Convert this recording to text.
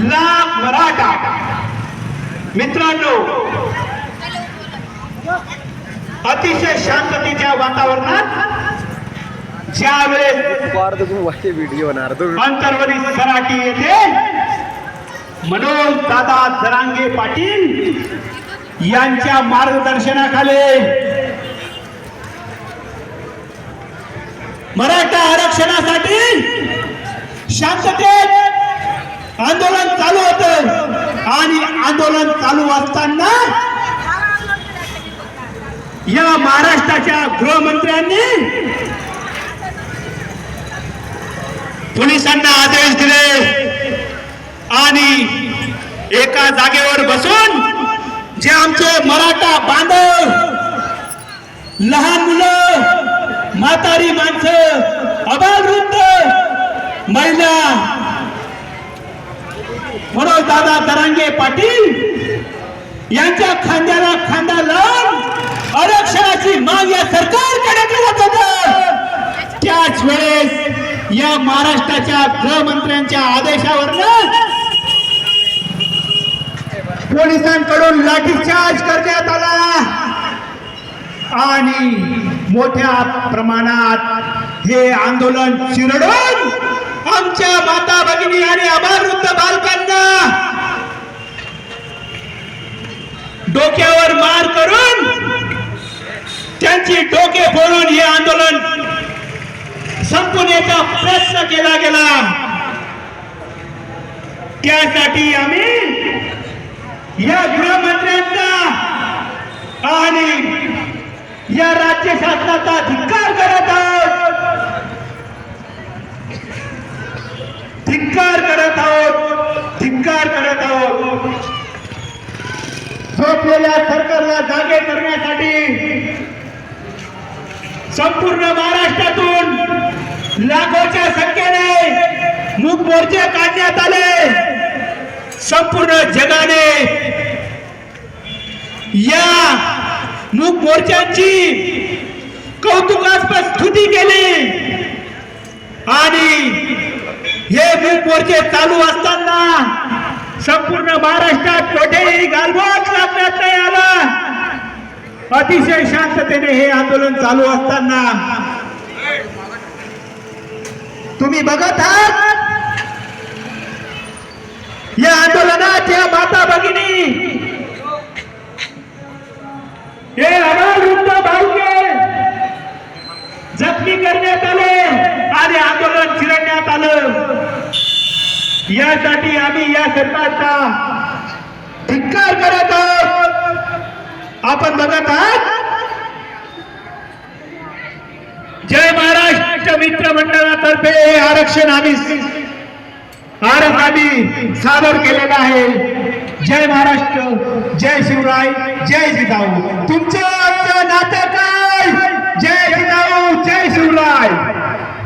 ला मराठा. मित्रांनो अतिशय शांततेच्या वातावरणात ज्यावेळेस व्हिडिओ सराटी येथे मनोज दादा जरांगे पाटील यांच्या मार्गदर्शनाखाली मराठा आरक्षणासाठी शांततेत आंदोलन चालू होतं आणि आंदोलन चालू असताना या महाराष्ट्राच्या गृहमंत्र्यांनी पोलिसांना आदेश दिले आणि एका जागेवर बसून जे आमचे मराठा बांधव लहान मुलं म्हातारी माणसं अबालवृद्ध महिला मनोज दादा पाटील यांच्या खांद्याला खांदा लावून आरक्षणाची माग या सरकारकडे करत होत त्याच वेळेस या महाराष्ट्राच्या गृहमंत्र्यांच्या आदेशावर पोलिसांकडून लाठीचार्ज करण्यात आला. आणि मोठ्या प्रमाणात हे आंदोलन चिरडून आमच्या माता त्यांची डोके फोडून हे आंदोलन संपवण्याचा प्रयत्न केला गेला. त्यासाठी आम्ही या गृहमंत्र्यांचा आणि या राज्य शासनाचा धिक्कार करत आहोत. धिक्कार करत आहोत. धिक्कार करत आहोत. झोपलेल्या सरकारला जागे करण्यासाठी संपूर्ण महाराष्ट्रातून लाखोच्या संख्येने मूक मोर्चे काढण्यात आले. संपूर्ण जगाने या मूक मोर्चांची कौतुकास्पद स्तुती केली. आणि हे मूक मोर्चे चालू असताना संपूर्ण महाराष्ट्रात कोठेही गालबोट लागण्यात अतिशय शांततेने हे आंदोलन चालू असताना तुम्ही बघत आहात? या आंदोलनात या माता भगिनी हे अनावृत्त भाऊके जखमी करण्यात आले आणि आंदोलन चिरडण्यात आलं. यासाठी आम्ही या सरकारचा धिक्कार करत आहोत. आपण बघत आहात. जय महाराष्ट्र मित्र मंडळातर्फे हे आरक्षण आम्ही आम्ही सादर केलेलं आहे. जय महाराष्ट्र जय शिवराय जय जिजाऊ.